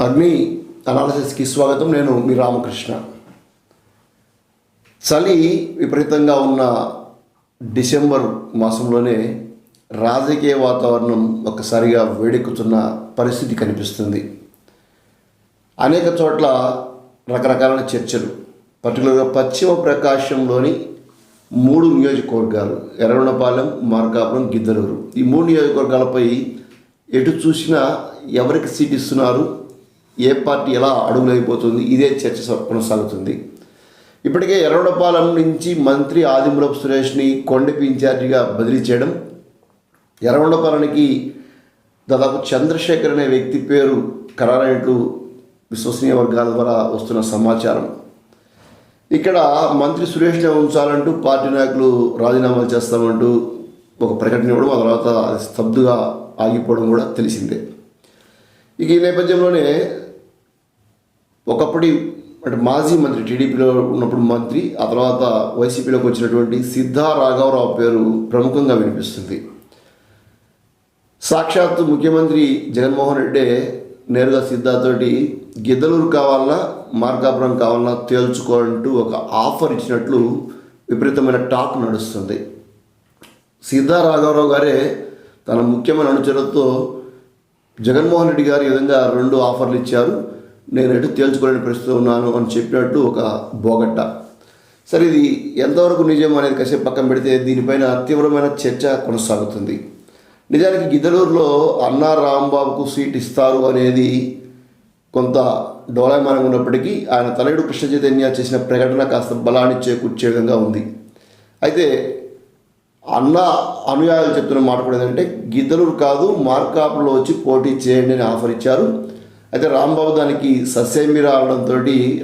అగ్ని అనాలసిస్కి స్వాగతం. నేను మీ రామకృష్ణ. చలి విపరీతంగా ఉన్న డిసెంబర్ మాసంలోనే రాజకీయ వాతావరణం ఒక్కసారిగా వేడెక్కుతున్న పరిస్థితి కనిపిస్తుంది. అనేక చోట్ల రకరకాలైన చర్చలు పర్టికులర్గా పశ్చిమ ప్రకాశంలోని మూడు నియోజకవర్గాలు ఎర్రగొండపాలెం మార్కాపురం గిద్దలూరు. ఈ మూడు నియోజకవర్గాలపై ఎటు చూసినా ఎవరికి సీట్ ఇస్తున్నారు? ఏ పార్టీ ఎలా అడుగులైపోతుంది ఇదే చర్చ కొనసాగుతుంది. ఇప్పటికే ఎర్రడపాలెం నుంచి మంత్రి ఆదిమూలపు సురేష్ని కొండపి ఇన్ఛార్జిగా బదిలీ చేయడం ఎర్రగొండపాలెంకి దాదాపు చంద్రశేఖర్ అనే వ్యక్తి పేరు ఖరారైనట్లు విశ్వసనీయ వర్గాల ద్వారా వస్తున్న సమాచారం. ఇక్కడ మంత్రి సురేష్నే ఉంచాలంటూ పార్టీ నాయకులు రాజీనామాలు చేస్తామంటూ ఒక ప్రకటన ఇవ్వడం ఆ తర్వాత అది స్తబ్దుగా ఆగిపోవడం కూడా తెలిసిందే. ఇక ఈ నేపథ్యంలోనే ఒకప్పటి అంటే మాజీ మంత్రి టీడీపీలో ఉన్నప్పుడు మంత్రి ఆ తర్వాత వైసీపీలోకి వచ్చినటువంటి సిద్ధా రాఘవరావు పేరు ప్రముఖంగా వినిపిస్తుంది. సాక్షాత్తు ముఖ్యమంత్రి జగన్మోహన్ రెడ్డి నేరుగా సిద్ధాతోటి గిద్దలూరు కావాలన్నా మార్కాపురం కావాలన్నా తేల్చుకోవాలంటూ ఒక ఆఫర్ ఇచ్చినట్లు విపరీతమైన టాక్ నడుస్తుంది. సిద్ధా రాఘవరావు గారే తన ముఖ్యమైన అనుచరులతో జగన్మోహన్ రెడ్డి గారు ఈ విధంగా రెండు ఆఫర్లు ఇచ్చారు. నేను ఎటు తేల్చుకోలేని పరిస్థితి ఉన్నాను అని చెప్పినట్టు ఒక బోగట్ట. సరే ఇది ఎంతవరకు నిజం అనేది కాసేపు పక్కన పెడితే దీనిపైన తీవ్రమైన చర్చ కొనసాగుతుంది. నిజానికి గిద్దలూరులో అన్నా రాంబాబుకు సీట్ ఇస్తారు అనేది కొంత డోలాయమానంగా ఉన్నప్పటికీ ఆయన తనయుడు కృష్ణ చైతన్య చేసిన ప్రకటన కాస్త బలాన్ని చేకూర్చే విధంగా ఉంది. అయితే అన్న అనుయాయులు చెప్తున్న మాట కూడా ఏంటంటే గిద్దలూరు కాదు మార్కాపులో వచ్చి పోటీ చేయండి అని ఆఫర్ ఇచ్చారు అయితే రాంబాబు దానికి సస్యమి అవడంతో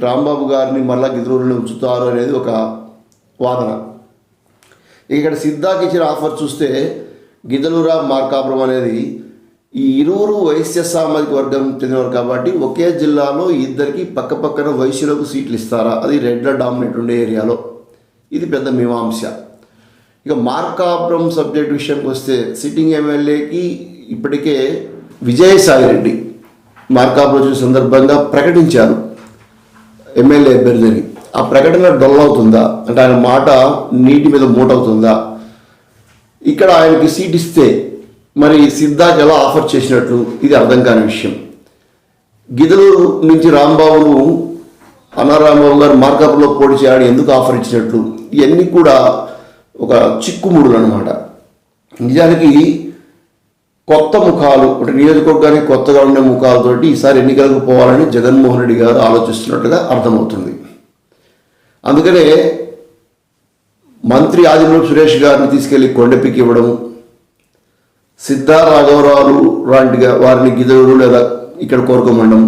రాంబాబు గారిని మళ్ళా గిదురులో ఉంచుతారు అనేది ఒక వాదన. ఇక్కడ సిద్ధాకి ఇచ్చిన ఆఫర్ చూస్తే గిదలూరా మార్కాపురం అనేది ఈ ఇరువురు వైశ్య సామాజిక వర్గం చెందినవారు కాబట్టి ఒకే జిల్లాలో ఇద్దరికి పక్క పక్కన వైశ్యులకు సీట్లు ఇస్తారా? అది రెడ్ల డామినేట్ ఉండే ఏరియాలో. ఇది పెద్ద మీమాంస. ఇక మార్కాపురం సబ్జెక్ట్ విషయానికి వస్తే సిట్టింగ్ ఎమ్మెల్యేకి ఇప్పటికే విజయసాయి రెడ్డి. మార్కాపురం వచ్చిన సందర్భంగా ప్రకటించారు ఎమ్మెల్యే అభ్యర్థిని. ఆ ప్రకటన డొల్ అవుతుందా? అంటే ఆయన మాట నీటి మీద మూటవుతుందా? ఇక్కడ ఆయనకి సీట్ ఇస్తే మరి సిద్ధాకి ఎలా ఆఫర్ చేసినట్లు ఇది అర్థం కాని విషయం. గిదలూరు నుంచి రాంబాబును అన్నారాంబాబు గారు మార్కాపులో పోటీ చేయాలని ఎందుకు ఆఫర్ ఇచ్చినట్లు ఇవన్నీ కూడా ఒక చిక్కుముడులు అనమాట నిజానికి కొత్త ముఖాలు అంటే నియోజకవర్గానికి కొత్తగా ఉండే ముఖాలతోటి ఈసారి ఎన్నికలకు పోవాలని జగన్మోహన్ రెడ్డి గారు ఆలోచిస్తున్నట్టుగా అర్థమవుతుంది. అందుకనే మంత్రి ఆదిమూలపు సురేష్ గారిని తీసుకెళ్ళి కొండపికి ఇవ్వడం సిద్ధా రాఘవరావు లాంటిగా వారిని గిదలూరు లేదా ఇక్కడ కోరుకోమండం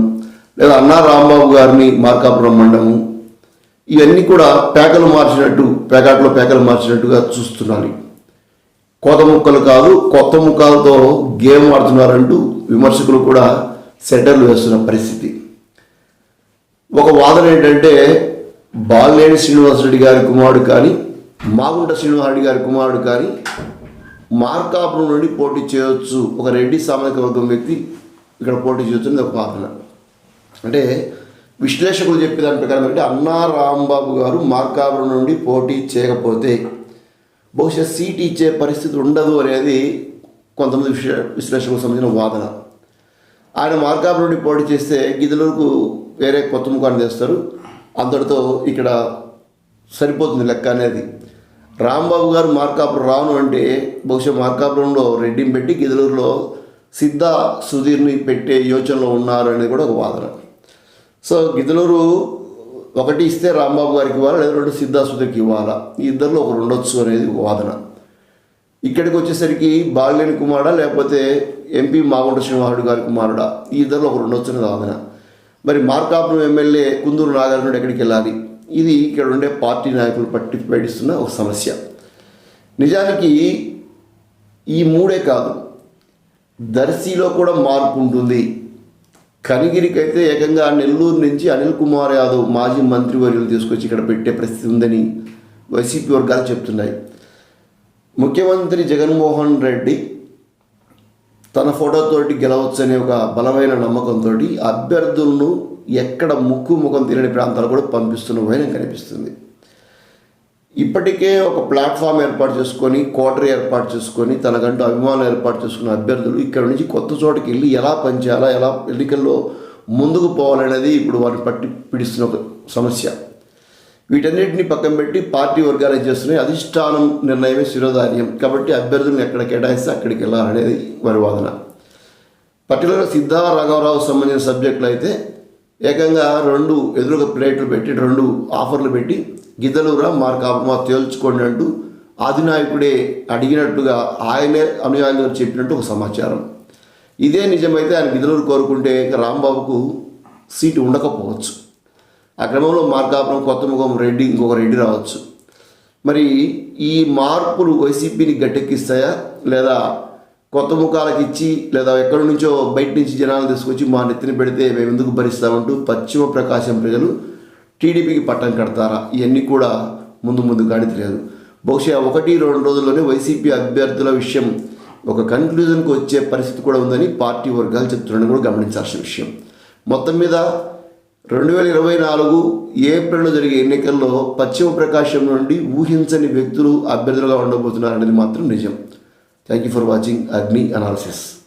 లేదా అన్నా రాంబాబు గారిని మార్కాపురం మండము ఇవన్నీ కూడా పేకలు మార్చినట్టు పేకాట్లో పేకలు మార్చినట్టుగా చూస్తున్నారు కోత ముక్కలు కాదు కొత్త ముక్కలతో గేమ్ ఆడుతున్నారంటూ విమర్శకులు కూడా సెటర్లు వేస్తున్న పరిస్థితి. ఒక వాదన ఏంటంటే బాలినేని శ్రీనివాసరెడ్డి గారి కుమారుడు కానీ మాగుంట శ్రీనివాసరెడ్డి గారి కుమారుడు కానీ మార్కాపురం నుండి పోటీ చేయొచ్చు. ఒక రెడ్డి సామాజిక వర్గం వ్యక్తి ఇక్కడ పోటీ చేయొచ్చు అనేది ఒక వాదన. అంటే విశ్లేషకులు చెప్పే దాని ప్రకారం అంటే అన్నా రాంబాబు గారు మార్కాపురం నుండి పోటీ చేయకపోతే బహుశా సీట్ ఇచ్చే పరిస్థితి ఉండదు అనేది కొంతమంది విశ్లే విశ్లేషకులకు సంబంధించిన వాదన. ఆయన మార్కాపు నుండి పోటీ చేస్తే గిద్దలూరుకు వేరే కొత్త ముఖాన్ని తెస్తారు. అంతటితో ఇక్కడ సరిపోతుంది లెక్క అనేది. రాంబాబు గారు మార్కాపురం రాను అంటే బహుశా మార్కాపురంలో రెడ్డిని పెట్టి గిదలూరులో సిద్ధ సుధీర్ని పెట్టే యోచనలో ఉన్నారు అనేది కూడా ఒక వాదన. సో గిదలూరు ఒకటి ఇస్తే రాంబాబు గారికి ఇవ్వాలా లేదా రెండు సిద్ధా ఇవ్వాలా? ఈ ఇద్దరిలో ఒకరు ఉండొచ్చు అనేది ఒక వాదన. ఇక్కడికి వచ్చేసరికి బాలినేని కుమారుడా లేకపోతే ఎంపీ మాగుంట శ్రీనివాసుడు గారి కుమారుడా? ఈ ఇద్దరిలో ఒకరు ఉండొచ్చు అనేది వాదన. మరి మార్కాపురం ఎమ్మెల్యే కుందూరు నాగార్జునుడు ఎక్కడికి వెళ్ళాలి? ఇది ఇక్కడ ఉండే పార్టీ నాయకులు పట్టి పీడిస్తున్న ఒక సమస్య. నిజానికి ఈ మూడే కాదు. దర్శిలో కూడా మార్పు ఉంటుంది. కనిగిరికైతే ఏకంగా నెల్లూరు నుంచి అనిల్ కుమార్ యాదవ్ మాజీ మంత్రివర్యులు తీసుకొచ్చి ఇక్కడ పెట్టే పరిస్థితి ఉందని వైసీపీ వర్గాలు చెప్తున్నాయి. ముఖ్యమంత్రి జగన్మోహన్ రెడ్డి తన ఫోటోతోటి గెలవచ్చనే ఒక బలమైన నమ్మకంతో అభ్యర్థులను ఎక్కడ ముక్కు ముఖం తినని ప్రాంతాలు కూడా పంపిస్తున్న వైనం కనిపిస్తుంది ఇప్పటికే ఒక ప్లాట్ఫామ్ ఏర్పాటు చేసుకొని క్వార్టర్ ఏర్పాటు చేసుకొని తనకంటూ అభిమానులు ఏర్పాటు చేసుకున్న అభ్యర్థులు ఇక్కడ నుంచి కొత్త చోటకి వెళ్ళి ఎలా పనిచేయాలా ఎలా ఎన్నికల్లో ముందుకు పోవాలనేది ఇప్పుడు వారిని పట్టి పిడిస్తున్న ఒక సమస్య. వీటన్నిటిని పక్కన పెట్టి పార్టీ వర్గాలు చేస్తున్నాయి? అధిష్టానం నిర్ణయమే శిరోధార్యం. కాబట్టి అభ్యర్థులను ఎక్కడ కేటాయిస్తే అక్కడికి వెళ్ళాలనేది వారి వాదన. పర్టికులర్గా సిద్ధా రాఘవరావు సంబంధించిన సబ్జెక్టులు అయితే ఏకంగా రెండు ఎదురుగా ప్లేట్లు పెట్టి రెండు ఆఫర్లు పెట్టి గిద్దలూరా మార్కాపమా తేల్చుకోండి అంటూ ఆదినాయకుడే అడిగినట్టుగా ఆయనే అనుయాయులు చెప్పినట్టు ఒక సమాచారం. ఇదే నిజమైతే ఆయన గిద్దలూరు కోరుకుంటే రాంబాబుకు సీటు ఉండకపోవచ్చు. ఆ క్రమంలో మార్కాపురం కొత్త ముఖం రెడ్డి ఇంకొక రెడ్డి రావచ్చు. మరి ఈ మార్పులు వైసీపీని గట్టెక్కిస్తాయా? లేదా కొత్త ముఖాలకు ఇచ్చి లేదా ఎక్కడి నుంచో బయట నుంచి జనాలు తీసుకొచ్చి మా నెత్తిన పెడితే మేము ఎందుకు భరిస్తామంటూ పశ్చిమ ప్రకాశం ప్రజలు టీడీపీకి పట్టం కడతారా? ఇవన్నీ కూడా ముందు ముందు గాడి తెలియదు. బహుశా ఒకటి రెండు రోజుల్లోనే వైసీపీ అభ్యర్థుల విషయం ఒక కన్క్లూజన్కి వచ్చే పరిస్థితి కూడా ఉందని పార్టీ వర్గాలు చెప్తున్నారని కూడా గమనించాల్సిన విషయం. మొత్తం మీద రెండు వేల ఇరవై నాలుగు ఏప్రిల్లో జరిగే ఎన్నికల్లో పశ్చిమ ప్రకాశం నుండి ఊహించని వ్యక్తులు అభ్యర్థులుగా ఉండబోతున్నారనేది మాత్రం నిజం. Thank you for watching Agni analysis